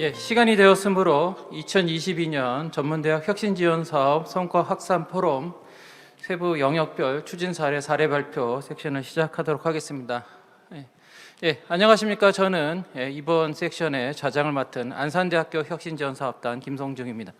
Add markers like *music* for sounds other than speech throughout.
예, 시간이 되었으므로 2022년 전문대학 혁신지원 사업 성과 확산 포럼 세부 영역별 추진 사례 사례 발표 섹션을 시작하도록 하겠습니다. 예, 예, 안녕하십니까? 저는 예, 이번 섹션의 좌장을 맡은 안산대학교 혁신지원 사업단 김성중입니다.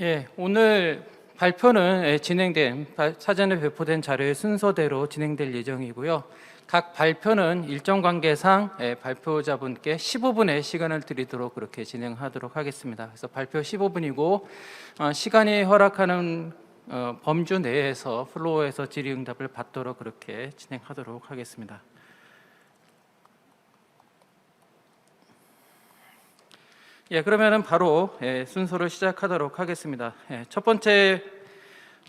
예, 오늘 발표는 예, 진행된 발- 사전에 배포된 자료의 순서대로 진행될 예정이고요. 각 발표는 일정 관계상 예, 발표자분께 15분의 시간을 드리도록 그렇게 진행하도록 하겠습니다. 그래서 발표 15분이고 어, 시간이 허락하는 어, 범주 내에서 플로어에서 질의응답을 받도록 그렇게 진행하도록 하겠습니다. 예, 그러면은 바로 예, 순서를 시작하도록 하겠습니다. 예, 첫 번째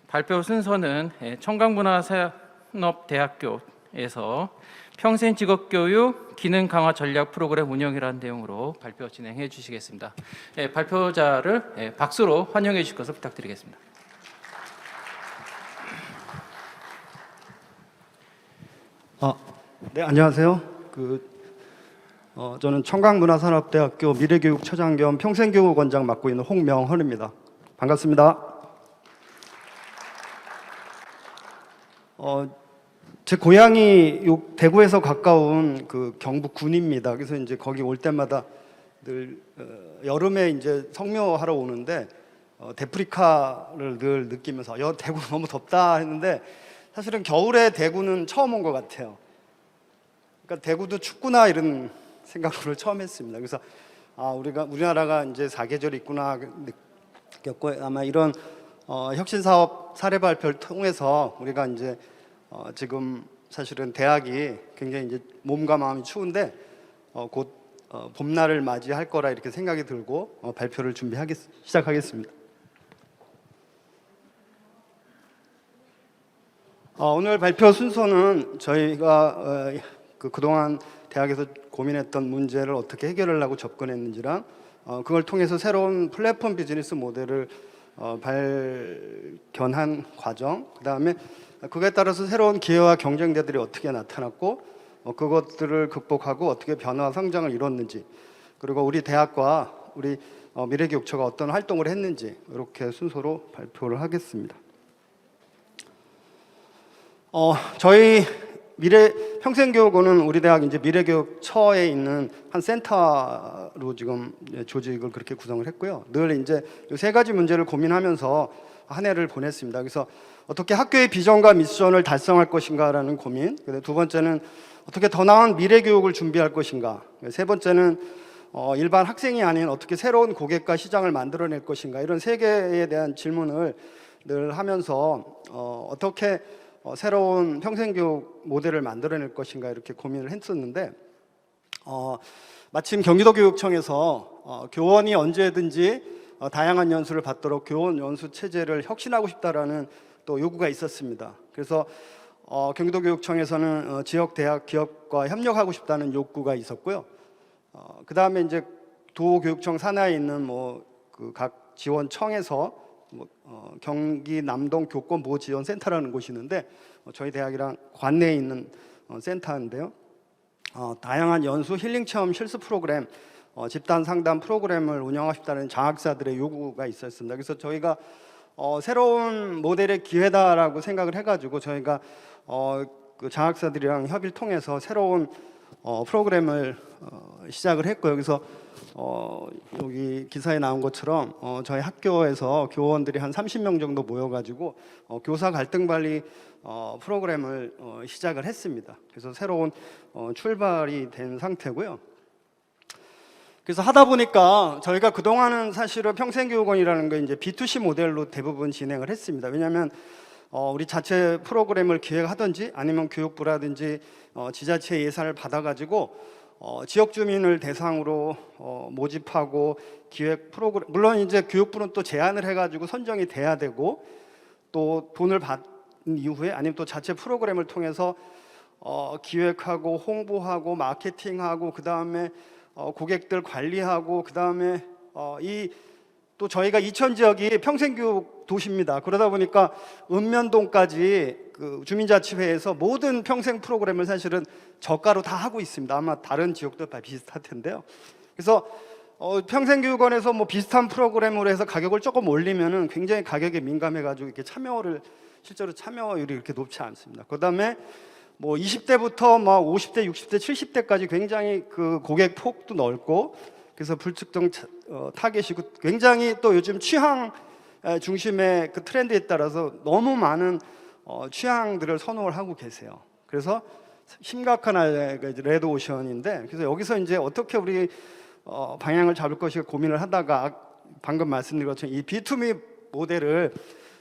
발표 순서는 예, 청강문화산업대학교에서 평생 직업교육 기능 강화 전략 프로그램 운영이라는 내용으로 발표 진행해 주시겠습니다. 예, 발표자를 예, 박수로 환영해 주실 것을 부탁드리겠습니다. 아, 네 안녕하세요. 그 어, 저는 청강문화산업대학교 미래교육처장 겸 평생교육원장 맡고 있는 홍명헌입니다. 반갑습니다. 어, 제 고향이 요 대구에서 가까운 그 경북 군입니다. 그래서 이제 거기 올 때마다 늘 어, 여름에 이제 성묘하러 오는데 어, 데프리카를 늘 느끼면서 여 대구 *laughs* 너무 덥다 했는데 사실은 겨울에 대구는 처음 온 것 같아요. 그러니까 대구도 춥구나 이런 생각을 처음 했습니다. 그래서 아 우리가 우리나라가 이제 사계절이 있구나 느꼈고 아마 이런 어, 혁신 사업 사례 발표를 통해서 우리가 이제 어, 지금 사실은 대학이 굉장히 이제 몸과 마음이 추운데 어, 곧 어, 봄날을 맞이할 거라 이렇게 생각이 들고 어, 발표를 준비하겠 시작하겠습니다. 어, 오늘 발표 순서는 저희가 어, 그 그동안 대학에서 고민했던 문제를 어떻게 해결하려고 접근했는지랑 어, 그걸 통해서 새로운 플랫폼 비즈니스 모델을 어, 발견한 과정, 그 다음에 그에 따라서 새로운 기회와 경쟁자들이 어떻게 나타났고 어, 그것들을 극복하고 어떻게 변화 성장을 이뤘는지 그리고 우리 대학과 우리 어, 미래교육처가 어떤 활동을 했는지 이렇게 순서로 발표를 하겠습니다. 어, 저희 미래 평생교육원은 우리 대학 이제 미래교육처에 있는 한 센터로 지금 조직을 그렇게 구성을 했고요. 늘 이제 이세 가지 문제를 고민하면서 한 해를 보냈습니다. 그래서 어떻게 학교의 비전과 미션을 달성할 것인가라는 고민. 두 번째는 어떻게 더 나은 미래 교육을 준비할 것인가. 세 번째는 어, 일반 학생이 아닌 어떻게 새로운 고객과 시장을 만들어낼 것인가. 이런 세 개에 대한 질문을 늘 하면서 어, 어떻게 어, 새로운 평생교육 모델을 만들어낼 것인가 이렇게 고민을 했었는데 어, 마침 경기도교육청에서 어, 교원이 언제든지 어, 다양한 연수를 받도록 교원 연수 체제를 혁신하고 싶다라는 또 요구가 있었습니다. 그래서 어, 경기도교육청에서는 어, 지역 대학 기업과 협력하고 싶다는 욕구가 있었고요. 어, 그 다음에 이제 도교육청 산하에 있는 뭐 그 각 지원청에서 뭐, 어, 경기 남동 교권 보호 지원 센터라는 곳이 있는데 어, 저희 대학이랑 관내에 있는 어, 센터인데요. 어, 다양한 연수 힐링 체험 실습 프로그램, 어, 집단 상담 프로그램을 운영하고 싶다는 장학사들의 요구가 있었습니다. 그래서 저희가 어, 새로운 모델의 기회다라고 생각을 해가지고 저희가 어, 그 장학사들이랑 협의를 통해서 새로운 어, 프로그램을 어, 시작을 했고요. 그래서 어, 여기 기사에 나온 것처럼 어, 저희 학교에서 교원들이 한 30명 정도 모여가지고 어, 교사 갈등 관리 어, 프로그램을 어, 시작을 했습니다. 그래서 새로운 어, 출발이 된 상태고요. 그래서 하다 보니까 저희가 그동안은 사실은 평생교육원이라는 게 이제 B2C 모델로 대부분 진행을 했습니다. 왜냐하면 어, 우리 자체 프로그램을 기획하든지 아니면 교육부라든지 어, 지자체 예산을 받아가지고 어, 지역 주민을 대상으로 어, 모집하고 기획 프로그램 물론 이제 교육부는 또 제안을 해가지고 선정이 돼야 되고 또 돈을 받은 이후에 아니면 또 자체 프로그램을 통해서 어, 기획하고 홍보하고 마케팅하고 그 다음에 어, 고객들 관리하고 그 다음에 어, 이또 저희가 이천 지역이 평생교육 도시입니다. 그러다 보니까 읍면동까지 그 주민자치회에서 모든 평생 프로그램을 사실은 저가로 다 하고 있습니다. 아마 다른 지역도 다 비슷할 텐데요. 그래서 어, 평생교육원에서 뭐 비슷한 프로그램으로 해서 가격을 조금 올리면은 굉장히 가격에 민감해가지고 이렇게 참여를 실제로 참여율이 이렇게 높지 않습니다. 그다음에 뭐 20대부터 뭐 50대, 60대, 70대까지 굉장히 그 고객 폭도 넓고 그래서 불특정 차- 어, 타겟이고 굉장히 또 요즘 취향 에, 중심의 그 트렌드에 따라서 너무 많은 어, 취향들을 선호를 하고 계세요. 그래서 심각한 이제 레드 오션인데 그래서 여기서 이제 어떻게 우리 어, 방향을 잡을 것이 고민을 하다가 방금 말씀드린 것처럼 이 B2B 모델을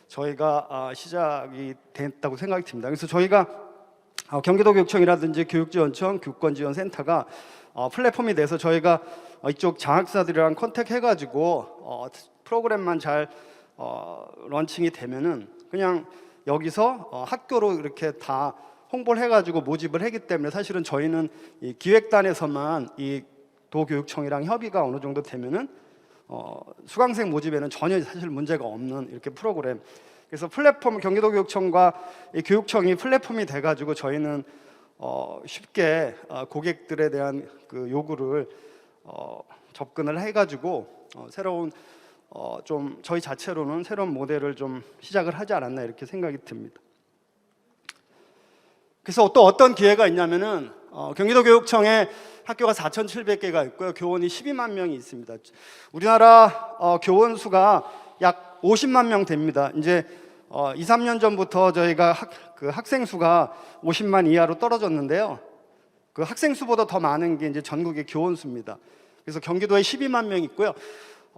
저희가 아, 시작이 됐다고 생각이 듭니다. 그래서 저희가 어, 경기도 교육청이라든지 교육지원청, 교권지원센터가 어, 플랫폼이 돼서 저희가 어, 이쪽 장학사들이랑 컨택해가지고 어, 프로그램만 잘 어, 런칭이 되면은 그냥 여기서 어, 학교로 이렇게 다 홍보를 해가지고 모집을 하기 때문에 사실은 저희는 이 기획단에서만 이 도교육청이랑 협의가 어느 정도 되면은 어, 수강생 모집에는 전혀 사실 문제가 없는 이렇게 프로그램. 그래서 플랫폼 경기도 교육청과 이 교육청이 플랫폼이 돼가지고 저희는 어, 쉽게 어, 고객들에 대한 그 요구를 어, 접근을 해가지고 어, 새로운 어, 좀 저희 자체로는 새로운 모델을 좀 시작을 하지 않았나 이렇게 생각이 듭니다. 그래서 또 어떤 기회가 있냐면은 어, 경기도 교육청에 학교가 4,700개가 있고요. 교원이 12만 명이 있습니다. 우리나라 어, 교원 수가 약 50만 명 됩니다. 이제 어, 2, 3년 전부터 저희가 학, 그 학생 수가 50만 이하로 떨어졌는데요. 그 학생 수보다 더 많은 게 이제 전국의 교원 수입니다. 그래서 경기도에 12만 명 있고요.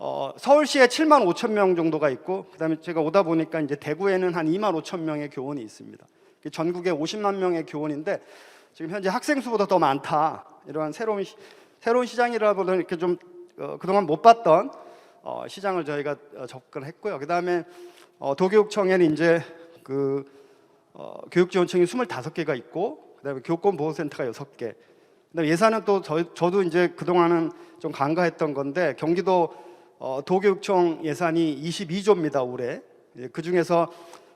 어, 서울시에 7만 5천 명 정도가 있고, 그다음에 제가 오다 보니까 이제 대구에는 한 2만 5천 명의 교원이 있습니다. 전국에 50만 명의 교원인데 지금 현재 학생 수보다 더 많다. 이러한 새로운 시, 새로운 시장이라 보다 이렇게 좀 어, 그동안 못 봤던 어, 시장을 저희가 어, 접근했고요. 그다음에 어, 도교육청에는 이제 그 어, 교육지원청이 25개가 있고 그다음에 교권 보호센터가 6개. 그다음에 예산은 또 저, 저도 이제 그동안은 좀 간과했던 건데 경기도 어, 도교육청 예산이 22조입니다 올해. 예, 그 중에서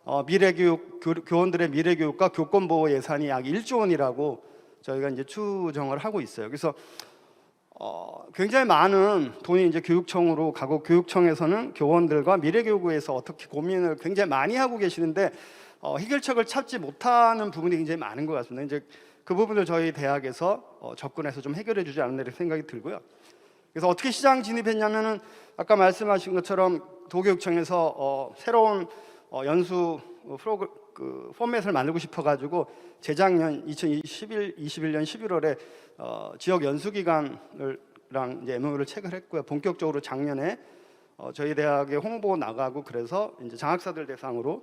어, 미래교육 교, 교원들의 미래교육과 교권보호 예산이 약 1조 원이라고 저희가 이제 추정을 하고 있어요. 그래서 어, 굉장히 많은 돈이 이제 교육청으로 가고 교육청에서는 교원들과 미래교육에서 어떻게 고민을 굉장히 많이 하고 계시는데 어, 해결책을 찾지 못하는 부분이 굉장히 많은 것 같습니다. 이제 그 부분을 저희 대학에서 어, 접근해서 좀 해결해 주지 않나 이렇게 생각이 들고요. 그래서 어떻게 시장 진입했냐면은 아까 말씀하신 것처럼 도교육청에서 어, 새로운 어, 연수 어, 프로그 그 포맷을 만들고 싶어가지고 재작년 2021 21년 11월에 어, 지역 연수 기관을랑 이제 MOU를 체결했고요. 본격적으로 작년에 어, 저희 대학에 홍보 나가고 그래서 이제 장학사들 대상으로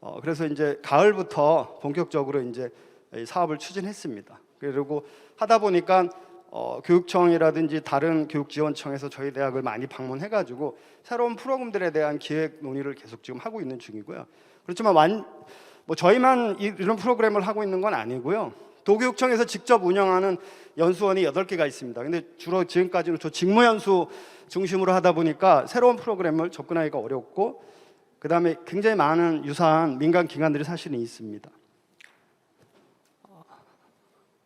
어, 그래서 이제 가을부터 본격적으로 이제 이 사업을 추진했습니다. 그리고 하다 보니까 어, 교육청이라든지 다른 교육지원청에서 저희 대학을 많이 방문해가지고 새로운 프로그램들에 대한 기획 논의를 계속 지금 하고 있는 중이고요. 그렇지만 완, 뭐 저희만 이- 이런 프로그램을 하고 있는 건 아니고요. 도교육청에서 직접 운영하는 연수원이 8개가 있습니다. 근데 주로 지금까지는 저 직무 연수 중심으로 하다 보니까 새로운 프로그램을 접근하기가 어렵고 그다음에 굉장히 많은 유사한 민간 기관들이 사실은 있습니다.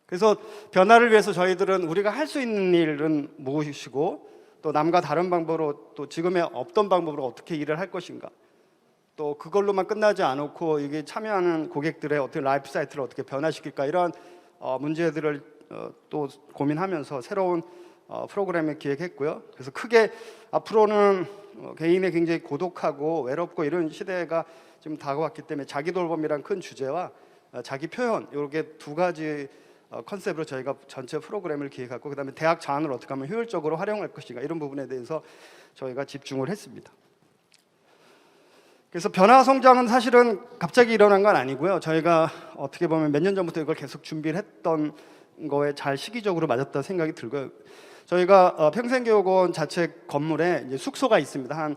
그래서 변화를 위해서 저희들은 우리가 할 수 있는 일은 무엇이고 또 남과 다른 방법으로 또 지금의 없던 방법으로 어떻게 일을 할 것인가 또 그걸로만 끝나지 않고 이게 참여하는 고객들의 어떤 라이프 사이트를 어떻게 변화시킬까 이런 어, 문제들을 어, 또 고민하면서 새로운 어, 프로그램을 기획했고요. 그래서 크게 앞으로는 어, 개인의 굉장히 고독하고 외롭고 이런 시대가 지금 다가왔기 때문에 자기 돌봄이란 큰 주제와 어, 자기 표현 이렇게 두 가지 어, 컨셉으로 저희가 전체 프로그램을 기획했고 그다음에 대학 자원을 어떻게 하면 효율적으로 활용할 것인가 이런 부분에 대해서 저희가 집중을 했습니다. 그래서 변화 성장은 사실은 갑자기 일어난 건 아니고요. 저희가 어떻게 보면 몇 년 전부터 이걸 계속 준비를 했던 거에 잘 시기적으로 맞았다 생각이 들고요. 저희가 어, 평생교육원 자체 건물에 숙소가 있습니다. 한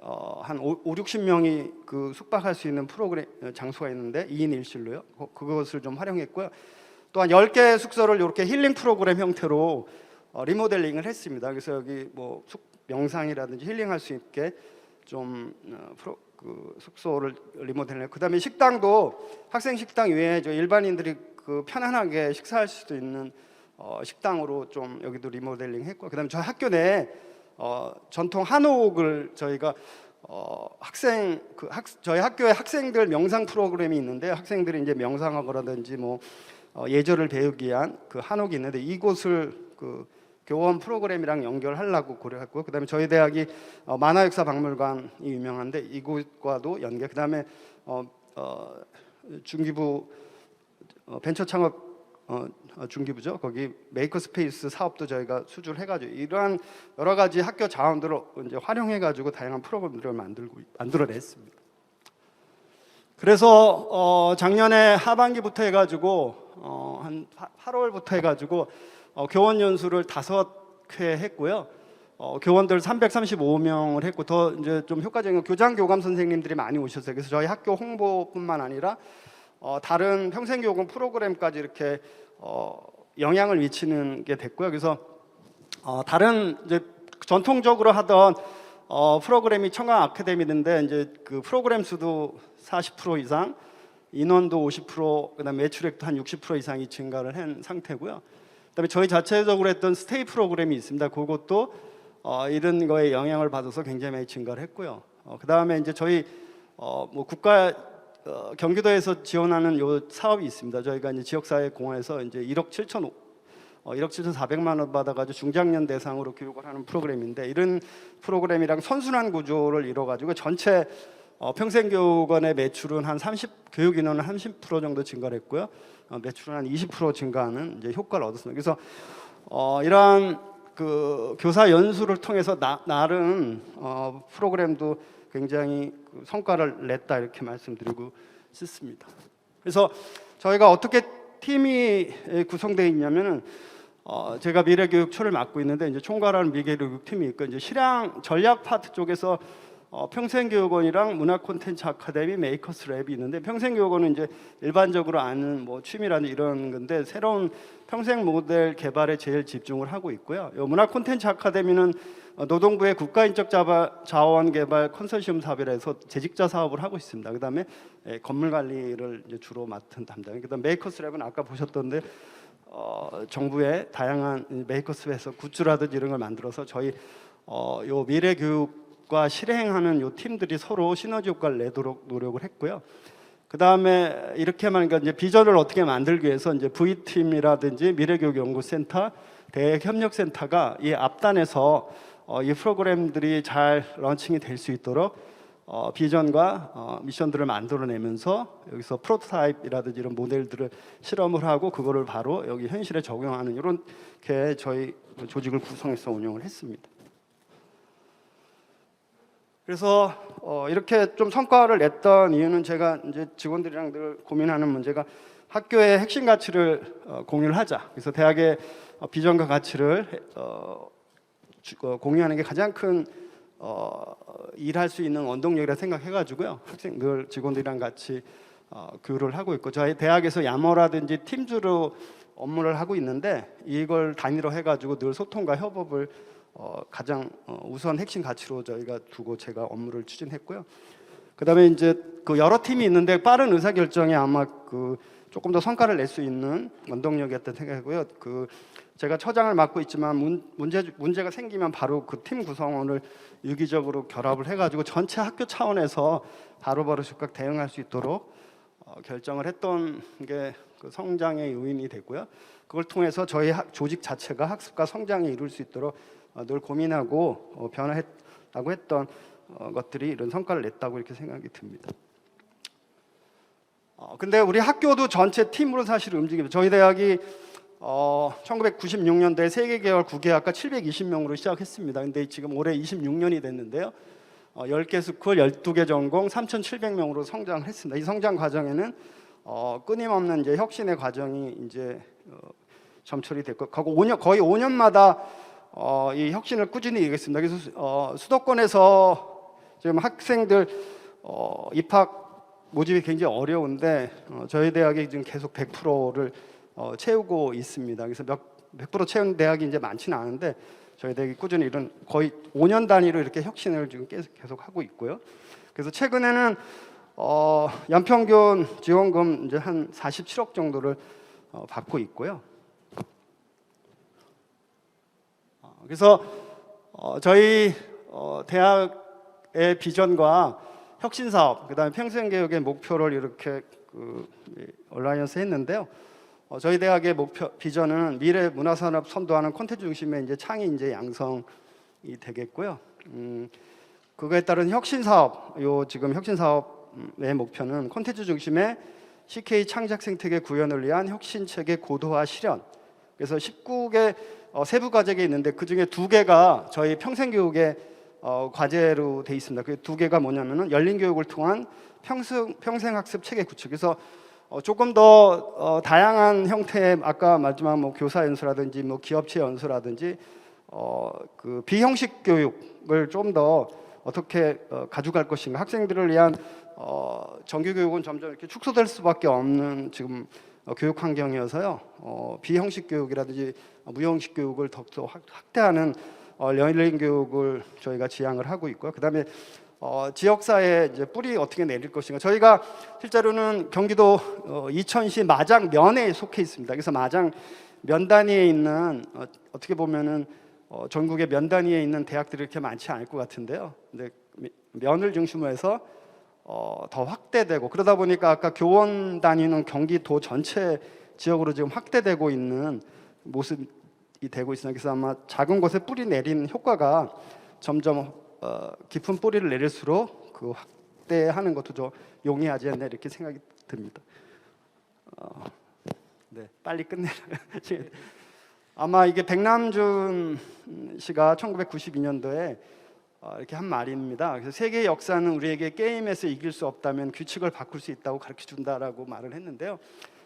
어, 한 5, 60명이 그 숙박할 수 있는 프로그램 어, 장소가 있는데 2인 1실로요. 그것을 좀 활용했고요. 또한 10개 숙소를 이렇게 힐링 프로그램 형태로 어, 리모델링을 했습니다. 그래서 여기 뭐 숙, 명상이라든지 힐링할 수 있게 좀 어, 프로, 그 숙소를 리모델링. 그다음에 식당도 학생 식당 외에 저 일반인들이 그 편안하게 식사할 수도 있는 어, 식당으로 좀 여기도 리모델링 했고 그다음에 저희 학교 내에 어, 전통 한옥을 저희가 어, 학생 그 학, 저희 학교에 학생들 명상 프로그램이 있는데 학생들이 이제 명상하거라든지 뭐 어, 예절을 배우기 위한 그 한옥이 있는데 이곳을 그 교원 프로그램이랑 연결하려고 고려했고 그다음에 저희 대학이 어, 만화역사 박물관이 유명한데 이곳과도 연계. 그다음에 어, 어, 중기부 어, 벤처 창업 어, 어, 중기부죠. 거기 메이커 스페이스 사업도 저희가 수주를 해가지고 이러한 여러 가지 학교 자원들을 이제 활용해가지고 다양한 프로그램들을 만들고 만들어냈습니다. 그래서 어, 작년에 하반기부터 해가지고 어, 한 8월부터 해가지고 어, 교원 연수를 다섯 회 했고요. 어, 교원들 335명을 했고 더 이제 좀 효과적인 건 교장 교감 선생님들이 많이 오셨어요. 그래서 저희 학교 홍보뿐만 아니라 어, 다른 평생 교육원 프로그램까지 이렇게 어, 영향을 미치는 게 됐고요. 그래서 어, 다른 이제 전통적으로 하던 어, 프로그램이 청강 아카데미인데 이제 그 프로그램 수도 40% 이상, 인원도 50%, 그다음 매출액도 한 60% 이상이 증가를 한 상태고요. 그다음에 저희 자체적으로 했던 스테이 프로그램이 있습니다. 그것도 어, 이런 거에 영향을 받아서 굉장히 많이 증가를 했고요. 어, 그다음에 이제 저희 어, 뭐 국가 어, 경기도에서 지원하는 요 사업이 있습니다. 저희가 이제 지역사회 공원에서 이제 1억 7천 어, 1억 7,400만 원 받아가지고 중장년 대상으로 교육을 하는 프로그램인데 이런 프로그램이랑 선순환 구조를 이뤄가지고 전체 어, 평생 교육원의 매출은 한 30, 교육 인원은 30% 정도 증가를 했고요. 어, 매출은 한 20% 증가하는 이제 효과를 얻었습니다. 그래서 어, 이러한 그 교사 연수를 통해서 나, 나름 어, 프로그램도 굉장히 그 성과를 냈다 이렇게 말씀드리고 싶습니다. 그래서 저희가 어떻게 팀이 구성되어 있냐면은 어, 제가 미래교육초를 맡고 있는데 이제 총괄하는 미래교육 팀이 있고 이제 실양 전략 파트 쪽에서 어, 평생교육원이랑 문화 콘텐츠 아카데미 메이커스 랩이 있는데 평생교육원은 이제 일반적으로 아는 뭐 취미라는 이런 건데 새로운 평생 모델 개발에 제일 집중을 하고 있고요. 요 문화 콘텐츠 아카데미는 어, 노동부의 국가인적 자원 개발 컨소시엄 사업에서 재직자 사업을 하고 있습니다. 그다음에 예, 건물 관리를 주로 맡은 담당. 그다음 메이커스 랩은 아까 보셨던데 어, 정부의 다양한 메이커스에서 굿즈라든지 이런 걸 만들어서 저희 어, 요 미래 교육 과 실행하는 요 팀들이 서로 시너지 효과를 내도록 노력을 했고요. 그 다음에 이렇게만 그러니까 이제 비전을 어떻게 만들기 위해서 이제 V 팀이라든지 미래교육연구센터, 대협력센터가 이 앞단에서 어, 이 프로그램들이 잘 런칭이 될 수 있도록 어, 비전과 어, 미션들을 만들어내면서 여기서 프로토타입이라든지 이런 모델들을 실험을 하고 그거를 바로 여기 현실에 적용하는 이렇게 저희 조직을 구성해서 운영을 했습니다. 그래서 어, 이렇게 좀 성과를 냈던 이유는 제가 이제 직원들이랑 늘 고민하는 문제가 학교의 핵심 가치를 어, 공유를 하자. 그래서 대학의 어, 비전과 가치를 어, 주- 어, 공유하는 게 가장 큰 어, 일할 수 있는 원동력이라 생각해가지고요. 학생 늘 직원들이랑 같이 어, 교류를 하고 있고 저희 대학에서 야머라든지 팀주로 업무를 하고 있는데 이걸 단위로 해가지고 늘 소통과 협업을 어, 가장 어, 우선 핵심 가치로 저희가 두고 제가 업무를 추진했고요. 그다음에 이제 그 여러 팀이 있는데 빠른 의사 결정에 아마 그 조금 더 성과를 낼 수 있는 원동력이었던 생각이고요. 그 제가 처장을 맡고 있지만 문, 문제 문제가 생기면 바로 그 팀 구성원을 유기적으로 결합을 해가지고 전체 학교 차원에서 바로바로 즉각 대응할 수 있도록 어, 결정을 했던 게 그 성장의 요인이 됐고요. 그걸 통해서 저희 학, 조직 자체가 학습과 성장에 이룰 수 있도록 어, 늘 고민하고 어, 변화했다고 했던 어, 것들이 이런 성과를 냈다고 이렇게 생각이 듭니다. 어, 근데 우리 학교도 전체 팀으로 사실 움직입니다. 저희 대학이 어, 1996년도에 세계 계열 9개학과 720명으로 시작했습니다. 근데 지금 올해 26년이 됐는데요. 어, 10개 스쿨, 12개 전공, 3,700명으로 성장을 했습니다. 이 성장 과정에는 어, 끊임없는 이제 혁신의 과정이 이제 어, 점철이 됐고, 거의 5년 거의 5년마다 어, 이 혁신을 꾸준히 이루겠습니다. 그래서 수- 어, 수도권에서 지금 학생들 어, 입학 모집이 굉장히 어려운데 어, 저희 대학이 지금 계속 100%를 어, 채우고 있습니다. 그래서 몇 100% 채운 대학이 이제 많지는 않은데 저희 대학이 꾸준히 이런 거의 5년 단위로 이렇게 혁신을 지금 계속, 계속 하고 있고요. 그래서 최근에는 어, 연평균 지원금 이제 한 47억 정도를 어, 받고 있고요. 어, 그래서 어, 저희 어, 대학의 비전과 혁신 사업, 그다음에 평생 교육의 목표를 이렇게 그 이, 얼라이언스 했는데요. 어, 저희 대학의 목표 비전은 미래 문화 산업 선도하는 콘텐츠 중심의 이제 창의 인재 양성이 되겠고요. 음, 그거에 따른 혁신 사업, 요 지금 혁신 사업의 목표는 콘텐츠 중심의 CK 창작 생태계 구현을 위한 혁신 체계 고도화 실현. 그래서 19개 어, 세부 과제가 있는데 그 중에 두 개가 저희 평생 교육의 어, 과제로 돼 있습니다. 그 두 개가 뭐냐면은 열린 교육을 통한 평생 평생 학습 체계 구축. 그래서 어, 조금 더 어, 다양한 형태의 아까 말씀한 뭐 교사 연수라든지 뭐 기업체 연수라든지 어, 그 비형식 교육을 좀 더 어떻게 어, 가져갈 것인가 학생들을 위한 어, 정규 교육은 점점 이렇게 축소될 수밖에 없는 지금 어, 교육 환경이어서요 어, 비형식 교육이라든지 무형식 교육을 확- 확대하는 어, 열린 교육을 저희가 지향을 하고 있고요. 그다음에 어, 지역사회 이제 뿌리 어떻게 내릴 것인가. 저희가 실제로는 경기도 어, 이천시 마장 면에 속해 있습니다. 그래서 마장 면 단위에 있는 어, 어떻게 보면은 어, 전국의 면 단위에 있는 대학들이 이렇게 많지 않을 것 같은데요. 근데 미- 면을 중심으로 해서 어, 더 확대되고 그러다 보니까 아까 교원 단위는 경기도 전체 지역으로 지금 확대되고 있는 모습이 되고 있습니다. 그래서 아마 작은 곳에 뿌리 내린 효과가 점점 어, 깊은 뿌리를 내릴수록 그 확대하는 것도 좀 용이하지 않나 이렇게 생각이 듭니다. 어, 네, 빨리 끝내려. *laughs* 아마 이게 백남준 씨가 1992년도에 어, 이렇게 한 말입니다. 그래서 세계 역사는 우리에게 게임에서 이길 수 없다면 규칙을 바꿀 수 있다고 가르쳐 준다라고 말을 했는데요.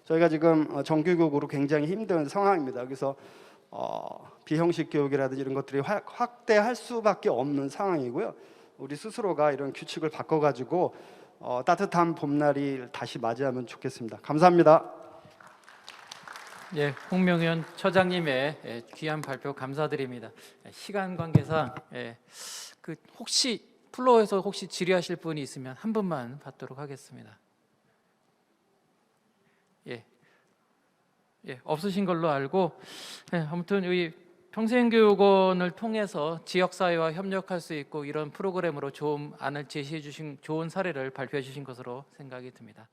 저희가 지금 어, 정규교육으로 굉장히 힘든 상황입니다. 그래서 어, 비형식 교육이라든지 이런 것들이 확- 확대할 수밖에 없는 상황이고요. 우리 스스로가 이런 규칙을 바꿔가지고 어, 따뜻한 봄날이 다시 맞이하면 좋겠습니다. 감사합니다. 예, 홍명현 처장님의 예, 귀한 발표 감사드립니다. 예, 시간 관계상 예, 그 혹시 플로어에서 혹시 질의하실 분이 있으면 한 분만 받도록 하겠습니다. 예, 예, 없으신 걸로 알고 예, 아무튼 이 평생교육원을 통해서 지역 사회와 협력할 수 있고 이런 프로그램으로 좋은 안을 제시해 주신 좋은 사례를 발표해 주신 것으로 생각이 듭니다.